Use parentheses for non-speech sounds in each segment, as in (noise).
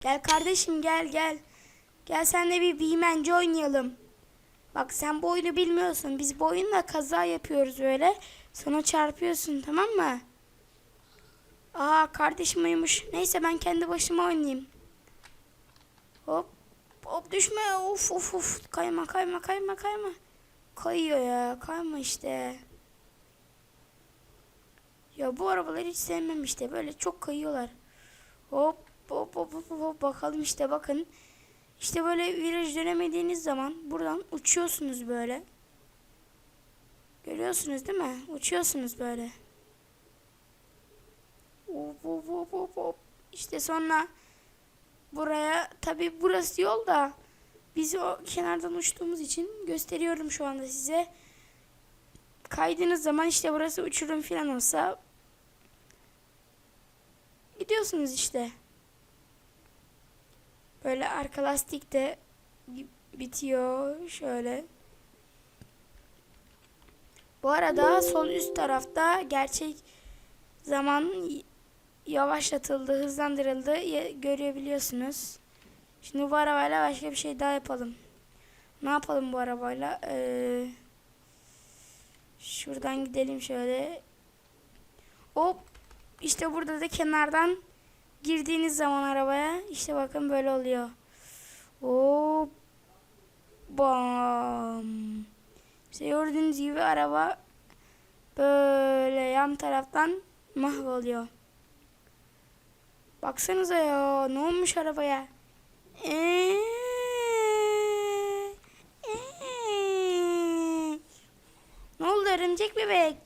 Gel kardeşim gel gel. Gel senle bir bilmence oynayalım. Bak sen bu oyunu bilmiyorsun. Biz bu oyunla kaza yapıyoruz böyle. Sonra çarpıyorsun tamam mı? Aa kardeşim uyumuş. Neyse ben kendi başıma oynayayım. Hop. Hop düşme. Uf uf uf. Kayma kayma kayma kayma. Kayıyor ya. Kayma işte. Ya bu arabaları hiç sevmem işte. Böyle çok kayıyorlar. Hop hop hop hop hop. Bakalım işte bakın. İşte böyle viraj dönemediğiniz zaman buradan uçuyorsunuz böyle. Görüyorsunuz değil mi? Uçuyorsunuz böyle. Hop hop hop hop hop. İşte sonra buraya tabi burası yol da biz o kenardan uçtuğumuz için gösteriyorum şu anda size. Kaydığınız zaman işte burası uçurum falan olsa gidiyorsunuz işte. Böyle arka lastik de bitiyor şöyle. Bu arada sol üst tarafta gerçek zaman yavaşlatıldı, hızlandırıldı görebiliyorsunuz. Şimdi bu arabayla başka bir şey daha yapalım. Ne yapalım bu arabayla? Ee, şuradan gidelim şöyle. Hop. İşte burada da kenardan girdiğiniz zaman arabaya işte bakın böyle oluyor. Hop. Bam. İşte gördüğünüz gibi araba böyle yan taraftan mahvoluyor. Baksanıza ya ne olmuş arabaya? Ee, ee. Ne oldu örümcek bebek?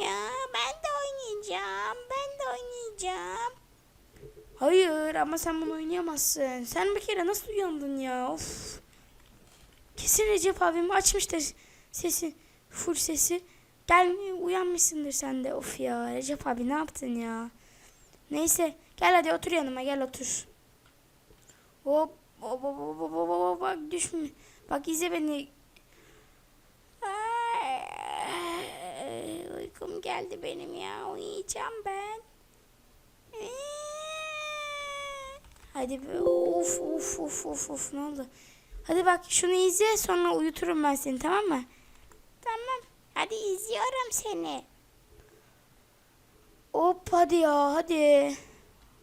Ya ben de oynayacağım. Ben de oynayacağım. Hayır ama sen bunu oynayamazsın. Sen bir kere nasıl uyandın ya? Of. Kesin Recep abim açmıştır sesi. Full sesi. Gel uyanmışsındır sen de. Of ya Recep abi ne yaptın ya? Neyse gel hadi otur yanıma gel otur. Hop hop hop hop hop hop, hop, bak düşme. Bak izle beni. Uykum geldi benim ya. Uyuyacağım ben. Hadi be. Of of of of of ne oldu? Hadi bak şunu izle sonra uyuturum ben seni tamam mı? Tamam. Hadi izliyorum seni. Hop hadi ya hadi.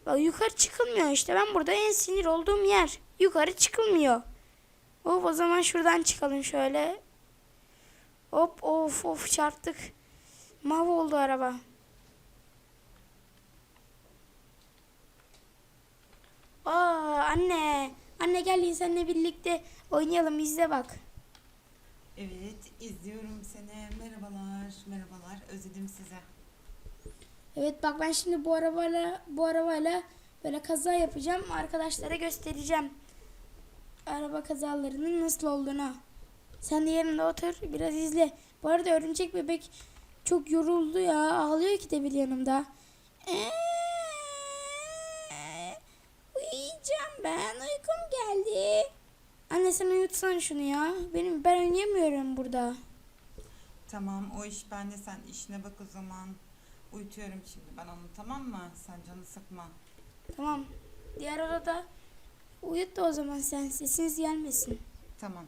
Bak yukarı çıkılmıyor işte. Ben burada en sinir olduğum yer. Yukarı çıkılmıyor. Hop o zaman şuradan çıkalım şöyle. Hop of of çarptık. Mahvoldu araba. Aa anne. Anne gel seninle birlikte oynayalım izle bak. Evet, izliyorum seni. Merhabalar, merhabalar. Özledim sizi. Evet bak ben şimdi bu arabayla bu arabayla böyle kaza yapacağım. Arkadaşlara göstereceğim. Araba kazalarının nasıl olduğunu. Sen de yanımda otur biraz izle. Bu arada örümcek bebek çok yoruldu ya. Ağlıyor ki de bir yanımda. Ee, uyuyacağım ben. Uykum geldi. Anne sen uyutsan şunu ya. Benim ben oynayamıyorum burada. Tamam, o iş bende. Sen işine bak o zaman. Uyutuyorum şimdi ben onu, tamam mı? Sen canını sıkma. Tamam. Diğer odada uyut da o zaman sen sesiniz gelmesin. Tamam.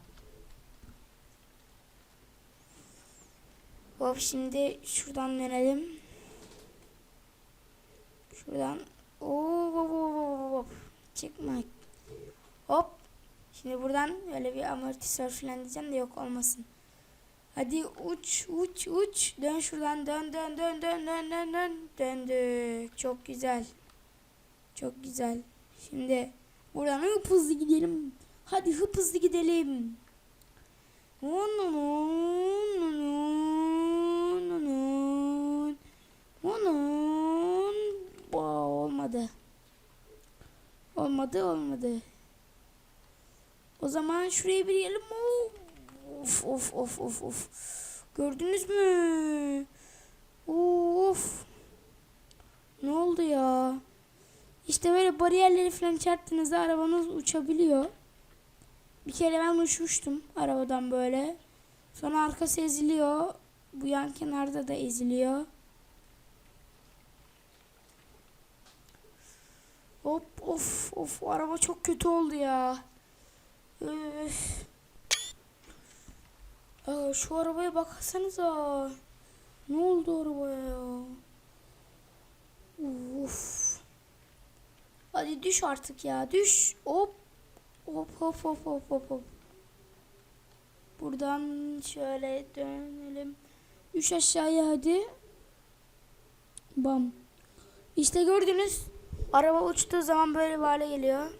Hop şimdi şuradan dönelim. Şuradan. Oo, hop, hop, hop, hop. Çıkma. Hop. Şimdi buradan böyle bir amortisör falan diyeceğim de yok olmasın. Hadi uç uç uç. Dön şuradan dön dön dön dön dön dön dön. Döndük. Çok güzel. Çok güzel. Şimdi buradan hıp hızlı gidelim. Hadi hıp hızlı gidelim. Olmadı. Olmadı olmadı. O zaman şuraya bir yiyelim. Of of of of of. Gördünüz mü? Of. Ne oldu ya? İşte böyle bariyerleri falan çarptığınızda arabanız uçabiliyor. Bir kere ben uçmuştum arabadan böyle. Sonra arkası eziliyor. Bu yan kenarda da eziliyor. Hop of of araba çok kötü oldu ya. Üf. Aa, şu arabaya baksanıza. Ne oldu arabaya ya? Uf. Hadi düş artık ya düş. Hop. Hop hop hop hop hop hop. Buradan şöyle dönelim. Düş aşağıya hadi. Bam. İşte gördünüz. Araba uçtuğu zaman böyle bir hale geliyor.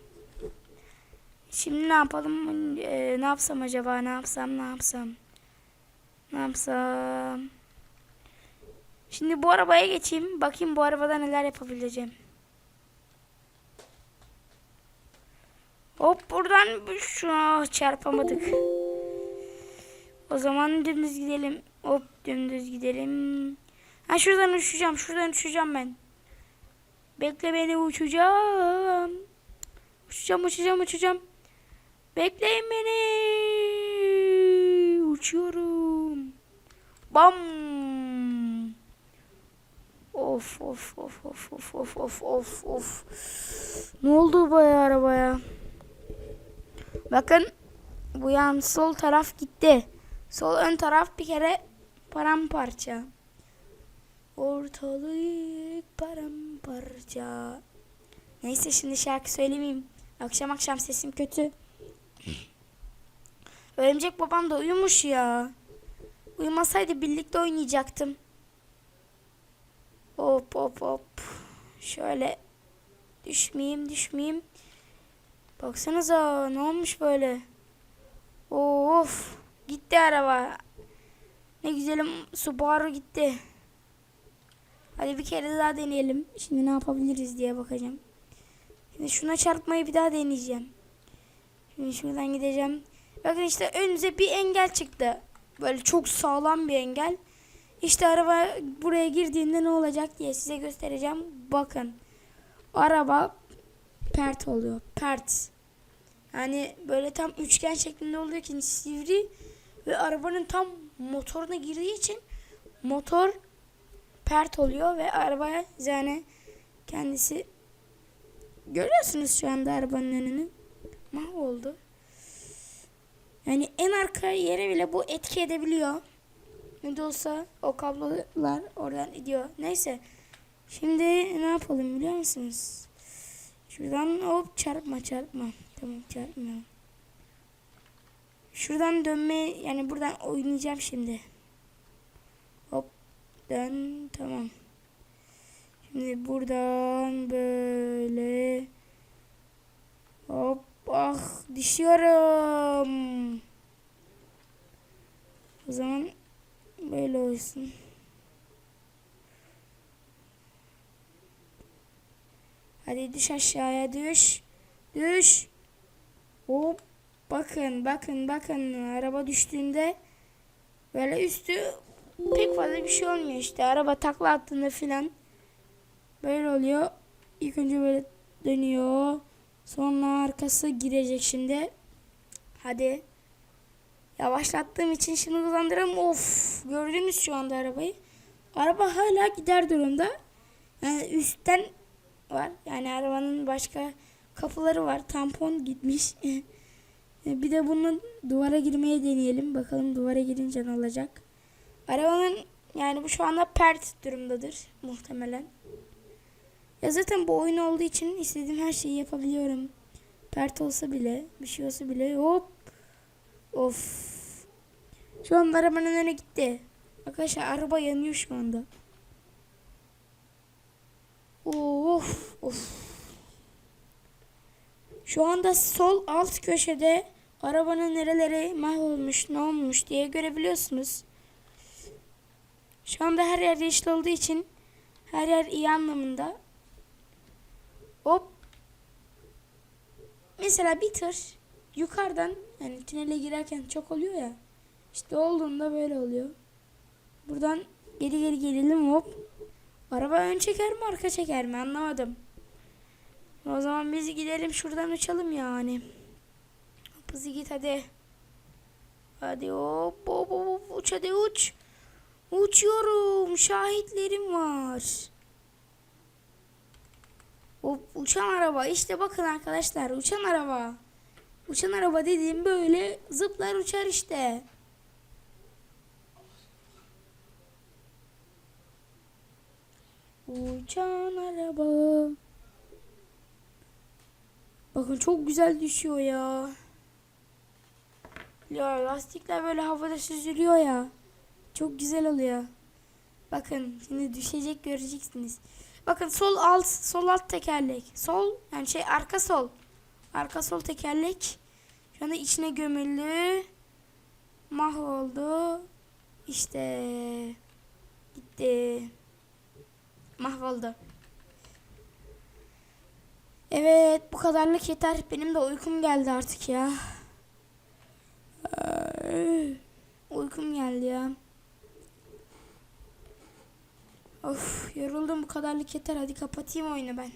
Şimdi ne yapalım? Ee, ne yapsam acaba? Ne yapsam? Ne yapsam? Ne yapsam? Şimdi bu arabaya geçeyim. Bakayım bu arabada neler yapabileceğim. Hop buradan şuna çarpamadık. O zaman dümdüz gidelim. Hop dümdüz gidelim. Ha şuradan uçacağım. Şuradan uçacağım ben. Bekle beni uçacağım. Uçacağım uçacağım uçacağım. Bekleyin beni. Uçuyorum. Bam. Of of of of of of of of of. Ne oldu bu arabaya? Bakın bu yan sol taraf gitti. Sol ön taraf bir kere paramparça. Ortalık paramparça. Neyse şimdi şarkı söylemeyeyim. Akşam akşam sesim kötü. Örümcek babam da uyumuş ya. Uyumasaydı birlikte oynayacaktım. Hop hop hop. Şöyle düşmeyeyim düşmeyeyim. Baksanıza ne olmuş böyle. Of gitti araba. Ne güzelim Subaru gitti. Hadi bir kere daha deneyelim. Şimdi ne yapabiliriz diye bakacağım. Şimdi şuna çarpmayı bir daha deneyeceğim. Şimdi şuradan gideceğim. Bakın işte önünüze bir engel çıktı. Böyle çok sağlam bir engel. İşte araba buraya girdiğinde ne olacak diye size göstereceğim. Bakın. Araba pert oluyor. Pert. Yani böyle tam üçgen şeklinde oluyor ki sivri ve arabanın tam motoruna girdiği için motor pert oluyor ve arabaya yani kendisi görüyorsunuz şu anda arabanın önünü mahvoldu. Yani en arka yere bile bu etki edebiliyor. Ne de olsa o kablolar oradan gidiyor. Neyse. Şimdi ne yapalım biliyor musunuz? Şuradan hop çarpma çarpma. Tamam çarpma. Şuradan dönme yani buradan oynayacağım şimdi. Hop dön tamam. Şimdi buradan böyle hop ah düşüyorum. O zaman böyle olsun. Hadi düş aşağıya düş. Düş. Hop. Bakın bakın bakın araba düştüğünde böyle üstü pek fazla bir şey olmuyor işte. Araba takla attığında filan böyle oluyor. İlk önce böyle dönüyor. Sonra arkası girecek şimdi. Hadi. Yavaşlattığım için şimdi hızlandıralım. Of gördünüz şu anda arabayı. Araba hala gider durumda. Yani üstten var. Yani arabanın başka kapıları var. Tampon gitmiş. (laughs) bir de bunun duvara girmeye deneyelim. Bakalım duvara girince ne olacak. Arabanın yani bu şu anda pert durumdadır muhtemelen. Ya zaten bu oyun olduğu için istediğim her şeyi yapabiliyorum. Pert olsa bile, bir şey olsa bile hop. Of. Şu anda arabanın önüne gitti. Arkadaşlar araba yanıyor şu anda. Of of. Şu anda sol alt köşede arabanın nereleri mahvolmuş, ne olmuş diye görebiliyorsunuz. Şu anda her yer yeşil olduğu için her yer iyi anlamında. Hop. Mesela bir tır yukarıdan yani tünele girerken çok oluyor ya. İşte olduğunda böyle oluyor. Buradan geri geri gelelim hop. Araba ön çeker mi arka çeker mi anlamadım. O zaman biz gidelim şuradan uçalım yani. Hızlı git hadi. Hadi hop hop, hop uç hadi uç. Uçuyorum şahitlerim var. O uçan araba işte bakın arkadaşlar uçan araba. Uçan araba dediğim böyle zıplar uçar işte. Uçan araba. Bakın çok güzel düşüyor ya. Ya lastikler böyle havada süzülüyor ya. Çok güzel oluyor. Bakın şimdi düşecek göreceksiniz. Bakın sol alt sol alt tekerlek. Sol yani şey arka sol. Arka sol tekerlek. Şu anda içine gömüldü. Mahvoldu. İşte gitti. Mahvoldu. Evet bu kadarlık yeter. Benim de uykum geldi artık ya. Uykum geldi ya. Of yoruldum bu kadarlık yeter hadi kapatayım oyunu ben.